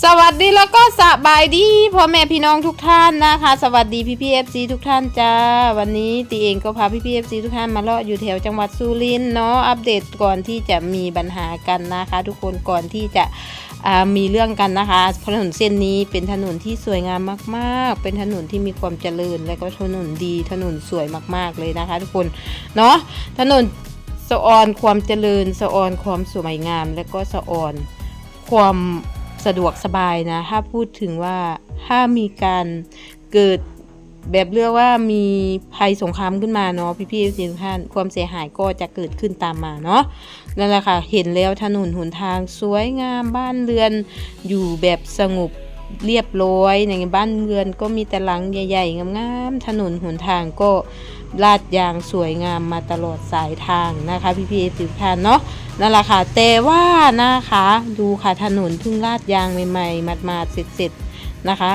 สวัสดีแล้วก็สบายดีพ่อแม่พี่น้องทุกท่านนะคะ สวัสดีพี่พีเอฟซีทุกท่านจ้า วันนี้ตีเองก็พาพี่พีเอฟซีทุกท่านมาเลาะอยู่แถวจังหวัดสุรินทร์เนาะอัปเดตก่อนที่จะมีปัญหากันนะคะ ทุกคนก่อนที่จะมีเรื่องกันนะคะเพราะถนนเส้นนี้เป็นถนนที่สวยงามมาก ๆ เป็นถนนที่มีความเจริญ และก็ถนนดีถนนสวยมาก ๆ เลยนะคะ ทุกคนเนาะถนนสะออนความเจริญสะออนความสวยงาม และก็สะออนความ สะดวกสบายนะ ถ้าพูดถึงว่าถ้ามีการเกิดแบบเรียกว่ามีภัยสงครามขึ้นมาเนาะพี่พี่ๆสิทุกท่านความเสียหายก็จะเกิดขึ้นตามมาเนาะนั่นแหละค่ะ เห็นแล้วถนนหนทางสวยงามบ้านเรือนอยู่แบบสงบ เรียบร้อยอย่างบ้านเรือนก็มีแต่หลังใหญ่ๆงามๆถนนหนทางก็ลาดยางสวยงามมาตลอดสายทางนะคะ พี่พี่ๆสิทุกท่านเนาะนั่นแหละค่ะแต่ว่านะคะดูค่ะถนนเพิ่งลาดยางใหม่ๆมาดๆเสร็จๆนะคะ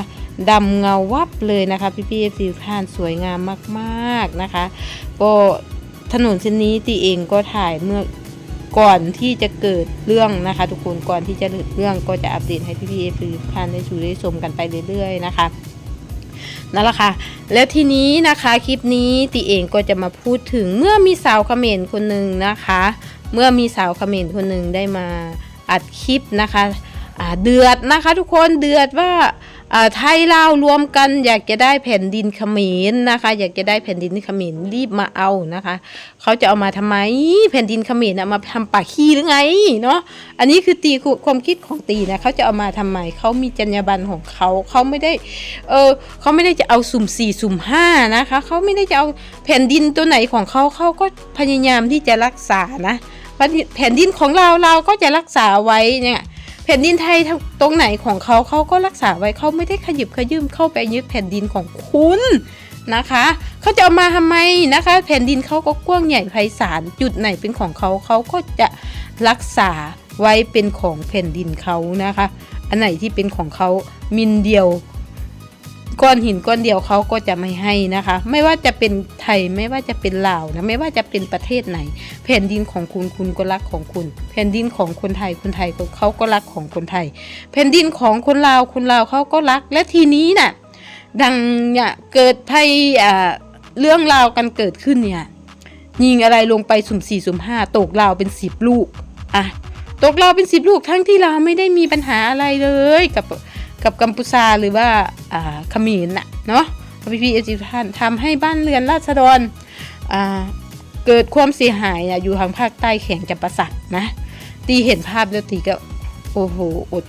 ดำเงาวับเลยนะคะพี่พี่ๆสิท่านสวยงามมากๆนะคะ ก็ถนนเส้นนี้ตีเองก็ถ่ายเมื่อ ก่อนที่จะเกิดเรื่องนะคะ ทุกคนก่อนที่จะเกิดเรื่องก็จะอัปเดตให้พี่พี่ๆสิท่านได้ชูได้ชมกันไปเรื่อย ๆ นะคะนั่นแหละค่ะ แล้วทีนี้นะคะคลิปนี้ติเองก็จะมาพูดถึงเมื่อมีสาวเขมรคนหนึ่งนะคะ เมื่อมีสาวเขมรคนหนึ่งได้มาอัดคลิปนะคะเดือดนะคะ ทุกคนเดือดว่า ไทยลาวรวมกันอยากจะได้แผ่นดินเขมรนะคะ อยากจะได้แผ่นดินเขมรรีบมาเอานะคะ เขาจะเอามาทำไมแผ่นดินเขมรนะมาทำป่าขี้หรือไงเนาะอันนี้คือตีความคิดของตีนะเขาจะเอามาทำไมเขามีจรรยาบรรณของเขาเขาไม่ได้เออเขาไม่ได้จะเอาสุ่มสี่สุ่มห้านะคะเขาไม่ได้จะเอาแผ่นดินตัวไหนของเขาเขาก็พยายามที่จะรักษานะแผ่นดินของเราเราก็จะรักษาไว้เนี่ย แผ่นดินไทยตรงไหนของเขาเขาก็รักษาไว้เขาไม่ได้ขยิบขยืมเข้าไปยึดแผ่นดินของคุณนะคะเขาจะเอามาทำไมนะคะ แผ่นดินเขาก็กว้างใหญ่ไพศาลจุดไหนเป็นของเขาเขาก็จะรักษาไว้เป็นของแผ่นดินเขานะคะ อันไหนที่เป็นของเขามินเดียว ก้อนหินก้อนเดียวเขาก็จะไม่ให้นะคะ ไม่ว่าจะเป็นไทยไม่ว่าจะเป็นลาวนะไม่ว่าจะเป็นประเทศไหน แผ่นดินของคุณคุณก็รักของคุณ แผ่นดินของคนไทยคนไทยเขาก็รักของคนไทย แผ่นดินของคนลาวคนลาวเขาก็รัก และทีนี้น่ะดังเนี่ยเกิดภัยอ่าเรื่องราวกันเกิดขึ้นเนี่ยยิงอะไรลงไปสุ่มสี่สุ่มห้าตกลาวเป็นสิบลูกอะตกลาวเป็นสิบลูกทั้งที่ลาวไม่ได้มีปัญหาอะไรเลยกับ กับกัมพูชาหรือว่าอ่าเขมรน่ะเนาะพี่พี่เอจิท่านทำให้บ้านเรือนราษฎรอ่าเกิดความเสียหายอยู่ทางภาคใต้แข่งจับประสักนะ ตีเห็นภาพแล้วตีก็โอ้โหอด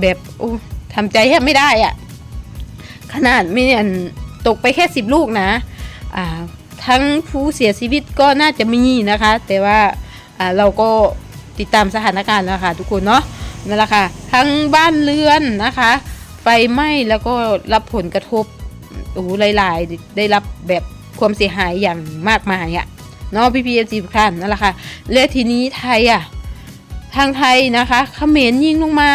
แบบโอ้ทำใจแทบไม่ได้อะขนาดไม่อันตกไปแค่สิบลูกนะอ่าทั้งผู้เสียชีวิตก็น่าจะมีนะคะ แต่ว่าเราก็ติดตามสถานการณ์นะคะทุกคนเนาะ นั่นแหละค่ะ ทั้งบ้านเรือนนะคะไฟไหม้แล้วก็รับผลกระทบโอ้โหหลายๆ ได้รับแบบความเสียหายอย่างมากมายอะ่ะเนาะพี่พีเอจีทุกท่านนั่นแหละค่ะและทีนี้ไทยอะทางไทยนะคะเขมรยิงลงมา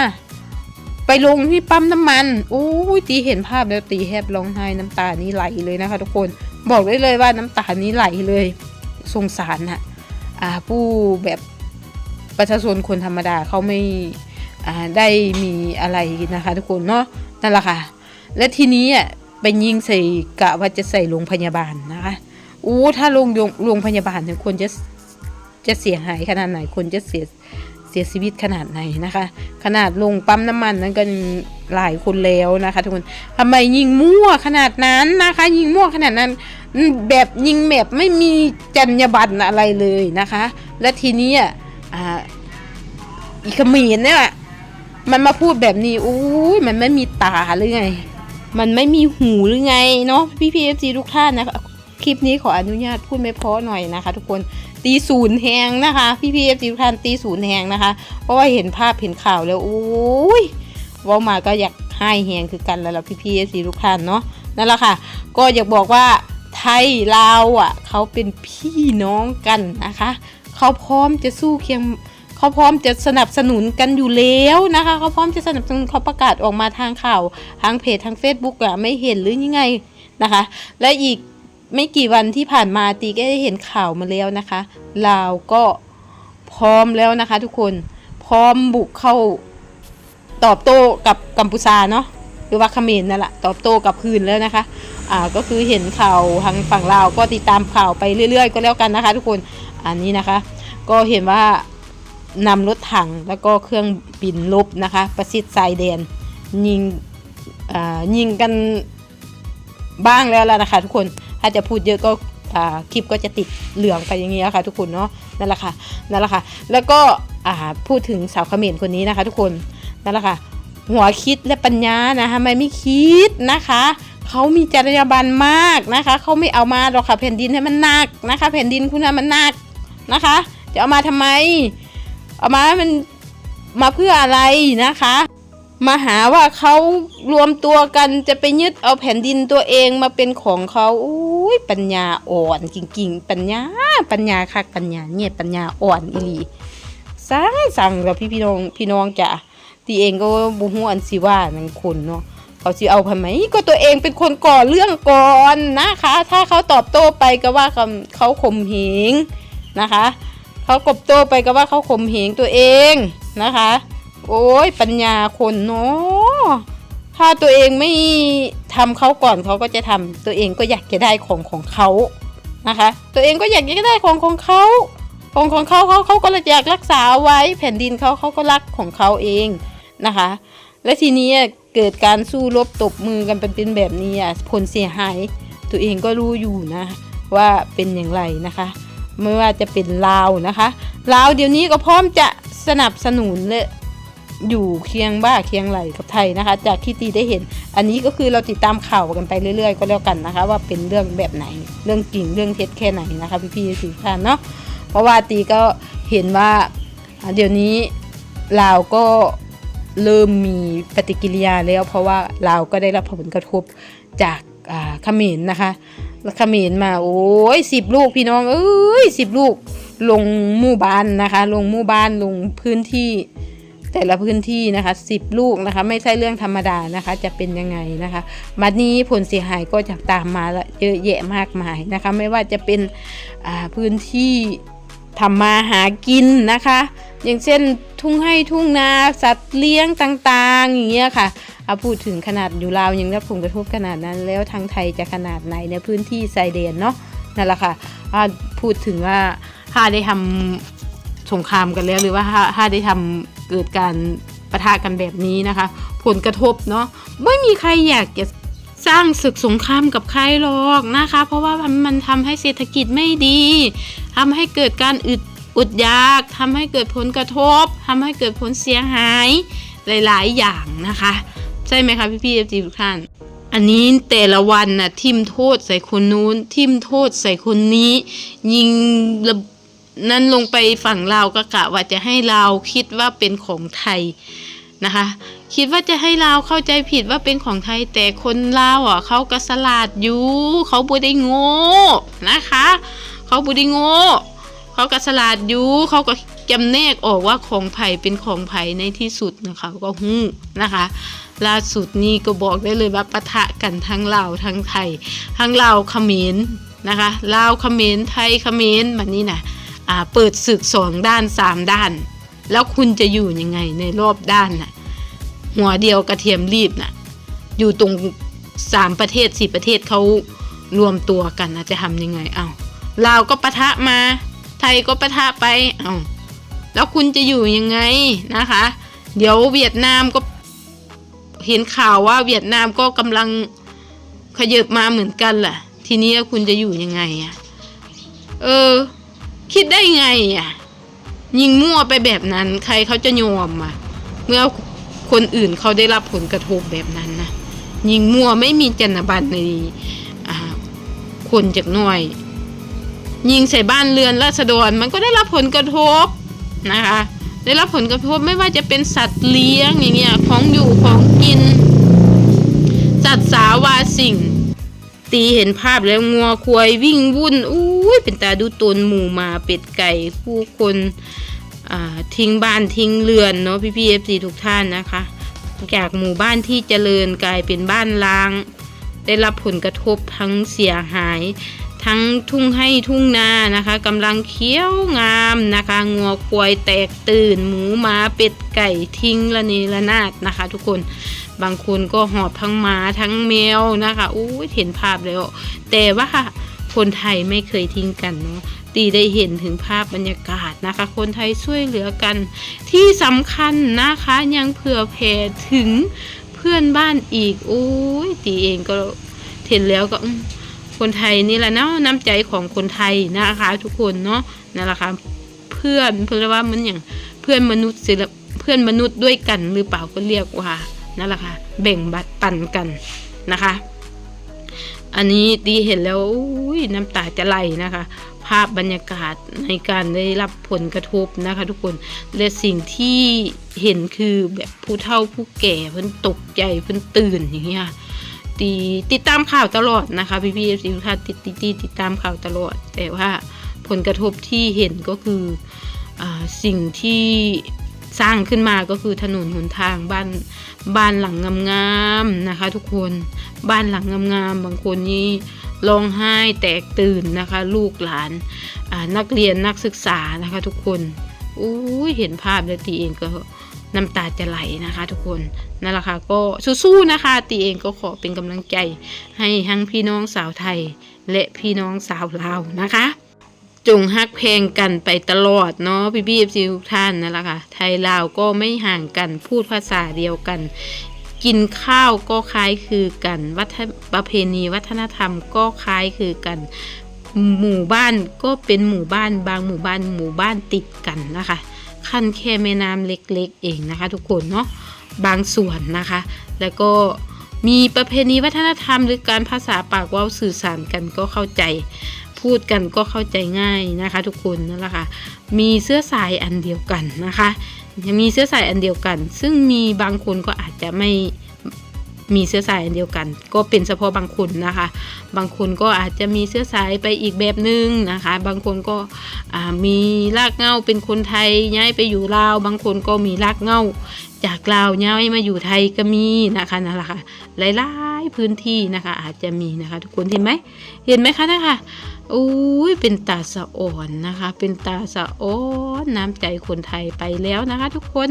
ไปลงที่ปั๊มน้ำมันโอ้ยตีเห็นภาพแล้วตีแทบร้องไห้น้ำตานี้ไหลเลยนะคะ ทุกคนบอกได้เลยว่าน้ำตานี้ไหลเลยสงสารน่ะ อ่าผู้แบบประชาชนคนธรรมดาเขาไม่ ได้มีอะไรนะคะ ทุกคนเนาะนั่นแหละค่ะและทีนี้อะไปยิงใส่กะว่าจะใส่โรงพยาบาลนะคะอู้ถ้าโรงโรงพยาบาลเนี่ยควรจะจะเสียหายขนาดไหนคนจะเสียเสียชีวิตขนาดไหนนะคะ ขนาดลงปั๊มน้ำมันนั้นก็หลายคนแล้วนะคะทุกคนทำไมยิงมั่วขนาดนั้นนะคะ ยิงมั่วขนาดนั้น แบบยิงแบบไม่มีจรรยาบรรณอะไรเลยนะคะ และทีนี้อะอ่าอีขมีนเนี่ย มันมาพูดแบบนี้อุ้ยมันไม่มีตาหรือไง มันไม่มีหูหรือไงเนาะพี่พีเอฟซีทุกท่านนะคะคลิปนี้ขออนุญาตพูดไม่เพราะหน่อยนะคะ ทุกคนตีศูนย์แหงนะคะ พี่พีเอฟซีทุกท่านตีศูนย์แหงนะคะ เพราะว่าเห็นภาพเห็นข่าวแล้วโอ้ยเว่ามาก็อยากให้แหงคือกันแล้วล่ะพี่พีเอฟซีทุกท่านเนาะนั่นแหละค่ะ ก็อยากบอกว่าไทยลาวอะ เขาเป็นพี่น้องกันนะคะ เขาพร้อมจะสู้เคียง เขาพร้อมจะสนับสนุนกันอยู่แล้วนะคะเขาพร้อมจะสนับสนุนเขาประกาศออกมาทางข่าวทางเพจทาง Facebook อะไม่เห็นหรือยังไงนะคะ และอีกไม่กี่วันที่ผ่านมาตีก็ได้เห็นข่าวมาแล้วนะคะลาวก็พร้อมแล้วนะคะทุกคนพร้อมบุกเข้าตอบโต้กับกัมพูชาเนาะหรือว่าเขมรนั่นแหละตอบโต้กับคืนแล้วนะคะอ่าก็คือเห็นข่าวทางฝั่งลาวก็ติดตามข่าวไปเรื่อย ๆ ก็แล้วกันนะคะ ทุกคนอันนี้นะคะ ก็เห็นว่า นำรถถังแล้วก็เครื่องบินลบนะคะ ประสิทธิ์ทรายแดนยิงอ่ายิงกันบ้างแล้วล่ะนะคะทุกคนถ้าจะพูดเยอะก็คลิปก็จะติดเหลืองไปอย่างนี้ค่ะ ทุกคนเนาะนั่นแหละค่ะนั่นแหละค่ะ แล้วก็อ่าพูดถึงสาวเขมรคนนี้นะคะ ทุกคนนั่นแหละค่ะ หัวคิดและปัญญานะทำไมไม่คิดนะคะเขามีจรรยาบรรณมากนะคะเขาไม่เอามาหรอกค่ะแผ่นดินให้มันหนักนะคะ แผ่นดินคุณน่ะมันหนักนะคะ จะเอามาทำไม เอามามันมาเพื่ออะไรนะคะ มาหาว่าเขารวมตัวกันจะไปยึดเอาแผ่นดินตัวเองมาเป็นของเขาอุ้ยปัญญาอ่อนจริงๆ ปัญญา ปัญญาคักปัญญาเนี่ยปัญญาอ่อนอีหลีสั่งสั่งกับพี่พี่น้องพี่น้องจ้ะตีเองก็บุหัวอันสิว่านังคนเนาะเขาสิเอาทำไมก็ตัวเองเป็นคนก่อเรื่องก่อนนะคะ ถ้าเขาตอบโต้ไปก็ว่าเขาข่มเหงนะคะ เขากบโตไปก็ว่าเขาข่มเหงตัวเองนะคะ โอ้ยปัญญาคนเนาะถ้าตัวเองไม่ทำเขาก่อนเขาก็จะทำตัวเองก็อยากจะได้ของของเขานะคะ ตัวเองก็อยากจะได้ของของเขาของของเขาเขาเขาก็อยากรักษาเอาไว้แผ่นดินเขาเขาก็รักของเขาเองนะคะ และทีนี้เกิดการสู้รบตบมือกันเป็นเป็นแบบนี้ผลเสียหาย ตัวเองก็รู้อยู่นะ ว่าเป็นอย่างไรนะคะ ไม่ว่าจะเป็นลาวนะคะลาวเดี๋ยวนี้ก็พร้อมจะสนับสนุนและอยู่เคียงบ้าเคียงไหลกับไทยนะคะ จากที่ตีได้เห็น อันนี้ก็คือเราติดตามข่าวกันไปเรื่อยๆ ก็แล้วกันนะคะ ว่าเป็นเรื่องแบบไหนเรื่องจริงเรื่องเท็จแค่ไหนนะคะพี่ๆสิท่านเนาะเพราะว่าตีก็เห็นว่าเดี๋ยวนี้ลาวก็เริ่มมีปฏิกิริยาแล้ว เพราะว่าลาวก็ได้รับผลกระทบจาก อ่าขมรนะคะแล้วขมรมาโอ้ยสิบลูกพี่น้องเอ้ยสิบลูกลงหมู่บ้านนะคะ ลงหมู่บ้านลงพื้นที่ แต่ละพื้นที่นะคะสิบลูกนะคะ ไม่ใช่เรื่องธรรมดานะคะ จะเป็นยังไงนะคะบัดนี้ผลเสียหายก็จะตามมาเยอะแยะมากมายนะคะ ไม่ว่าจะเป็นอ่าพื้นที่ทำมาหากินนะคะ อย่างเช่นทุ่งให้ทุ่งนาสัตว์เลี้ยงต่างๆอย่างเงี้ยค่ะ เอาพูดถึงขนาดอยู่ลาวยังได้ผลกระทบขนาดนั้น แล้วทางไทยจะขนาดไหนในพื้นที่ชายแดนเนาะนั่นแหละค่ะอ่าพูดถึงว่าถ้าได้ทำสงครามกันแล้วหรือว่าถ้าถ้าได้ทำเกิดการประทะกันแบบนี้นะคะ ผลกระทบเนาะไม่มีใครอยากจะสร้างศึกสงครามกับใครหรอกนะคะ เพราะว่ามันทำให้เศรษฐกิจไม่ดีทำให้เกิดการอึดอุดยากทำให้เกิดผลกระทบทำให้เกิดผลเสียหายหลาย ๆ อย่างนะคะ ใช่ไหมคะพี่พี่เอฟจีทุกท่าน อันนี้แต่ละวันน่ะทิมโทษใส่คนนู้น ทิมโทษใส่คนนี้ ยิงระนั้นลงไปฝั่งลาก็กะว่าจะให้ลาคิดว่าเป็นของไทยนะคะ คิดว่าจะให้ลาเข้าใจผิดว่าเป็นของไทยแต่คนลาวอะเขาก็สลาดอยู่เขาบ่ได้โง่นะคะ เขาบ่ได้โง่เขาก็สลาดอยู่เขาก็ จำแนกออกว่าของไผ่เป็นของไผ่ในที่สุดนะคะก็หู้นะคะล่าสุดนี่ก็บอกได้เลยว่าปะทะกันทั้งลาวทั้งไทย ทั้งลาวเขมรนะคะลาวเขมรไทยเขมรแบบนี้นะอ่าเปิดศึกสองด้านสามด้าน แล้วคุณจะอยู่ยังไงในรอบด้านน่ะหัวเดียวกระเทียมรีบน่ะอยู่ตรงสามประเทศสี่ประเทศเขารวมตัวกันนะจะทำยังไงอ้าวลาวก็ปะทะมา ไทยก็ปะทะไปอ้าว แล้วคุณจะอยู่ยังไงนะคะ เดี๋ยวเวียดนามก็เห็นข่าวว่าเวียดนามก็กำลังขยับมาเหมือนกันแหละทีนี้คุณจะอยู่ยังไงอะเออ คิดได้ไงอะยิงมั่วไปแบบนั้นใครเขาจะยอมอะเมื่อคนอื่นเขาได้รับผลกระทบแบบนั้นนะยิงมั่วไม่มีจรรยาบรรณในคนจากหน่วยยิงใส่บ้านเรือนราษฎรมันก็ได้รับผลกระทบ นะคะ ได้รับผลกระทบไม่ว่าจะเป็นสัตว์เลี้ยงอย่างเงี้ยของอยู่ของกิน สัตว์สาวาสิ่ง ตีเห็นภาพแล้วงัวควายวิ่งวุ่นอุ้ยเป็นตาดูตนหมูหมาเป็ดไก่ผู้คนทิ้งบ้านทิ้งเรือนเนาะพี่พี่เอฟซีทุกท่านนะคะจากหมู่บ้านที่เจริญกลายเป็นบ้านล้าง ได้รับผลกระทบทั้งเสียหาย ทั้งทุ่งให้ทุ่งนานะคะกำลังเคี้ยวงามนะคะงัวควายแตกตื่น หมูหมาเป็ดไก่ทิ้งละเนระนาดนะคะ ทุกคนบางคนก็หอบทั้งหมาทั้งแมวนะคะอู้ยเห็นภาพแล้ว แต่ว่าคนไทยไม่เคยทิ้งกันเนาะตีได้เห็นถึงภาพบรรยากาศนะคะ คนไทยช่วยเหลือกัน ที่สำคัญนะคะยังเผื่อแผ่ถึงเพื่อนบ้านอีกโอ้ยตีเองก็เห็นแล้วก็ คนไทยนี่แหละเนาะน้ำใจของคนไทยนะคะทุกคนเนาะนั่นแหละค่ะเพื่อนเพื่อนว่ามันอย่างเพื่อนมนุษย์ศิลเพื่อนมนุษย์ด้วยกันหรือเปล่าก็เรียกว่านั่นแหละค่ะแบ่งบัตรปันกันนะคะ อันนี้ตีเห็นแล้วน้ำตาจะไหลนะคะ ภาพบรรยากาศในการได้รับผลกระทบนะคะ ทุกคนและสิ่งที่เห็นคือแบบผู้เฒ่าผู้แก่เพิ่นตกใจเพิ่นตื่นอย่างเงี้ย ตีติดตามข่าวตลอดนะคะพี่พี่สิทุกท่านติดติดติดติดตามข่าวตลอด แต่ว่าผลกระทบที่เห็นก็คืออสิ่งที่สร้างขึ้นมาก็คือถนนหนทางบ้านบ้านหลังงามๆนะคะ ทุกคนบ้านหลังงามๆบางคนนี่ร้องไห้แตกตื่นนะคะ ลูกหลานนักเรียนนักศึกษานะคะ ทุกคนอู้ยเห็นภาพแล้วตีเองก็ น้ำตาจะไหลนะคะ ทุกคนนั่นแหละค่ะก็สู้ๆนะคะตีเองก็ขอเป็นกำลังใจ ให้ทั้งพี่น้องสาวไทย และพี่น้องสาวลาวนะคะ จงฮักเพลงกันไปตลอดเนาะพี่พี่เอฟซีทุกท่านนั่นแหละค่ะไทยลาวก็ไม่ห่างกันพูดภาษาเดียวกัน กินข้าวก็คล้ายคือกันวัฒนประเพณีวัฒนธรรมก็คล้ายคือกันหมู่บ้านก็เป็นหมู่บ้านบางหมู่บ้านหมู่บ้านติดกันนะคะ ขั้นแค่แม่น้ำเล็กๆ เองนะคะ ทุกคนเนาะบางส่วนนะคะ แล้วก็มีประเพณีวัฒนธรรม หรือการภาษาปากว่าสื่อสารกันก็เข้าใจ พูดกันก็เข้าใจง่ายนะคะ ทุกคนนั่นแหละค่ะมีเสื้อสายอันเดียวกันนะคะยังมีเสื้อสายอันเดียวกัน ซึ่งมีบางคนก็อาจจะไม่ มีเสื้อสายอันเดียวกัน ก็เป็นเฉพาะบางคนนะคะ บางคนก็อาจจะมีเสื้อสายไปอีกแบบนึงนะคะ บางคนก็มีรากเง้าเป็นคนไทยย้ายไปอยู่ลาว บางคนก็มีรากเง้า จากลาวย้ายมาอยู่ไทยก็มีนะคะนั่นแหละค่ะหลายๆพื้นที่นะคะ อาจจะมีนะคะทุกคนเห็นไหมเห็นไหมคะนะคะอุ้ยเป็นตาสะอ่อนนะคะ เป็นตาสะอ่อนน้ำใจคนไทยไปแล้วนะคะ ทุกคน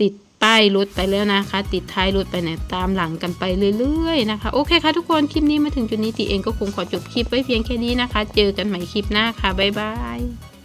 ติด ป้ายรถไปแล้วนะคะ ติดท้ายรถไปเนี่ยตามหลังกันไปเรื่อยๆนะคะ โอเคค่ะทุกคนคลิปนี้มาถึงจุดนี้ตีเองก็คงขอจบคลิปไว้เพียงแค่นี้นะคะ เจอกันใหม่คลิปหน้าค่ะบ๊ายบาย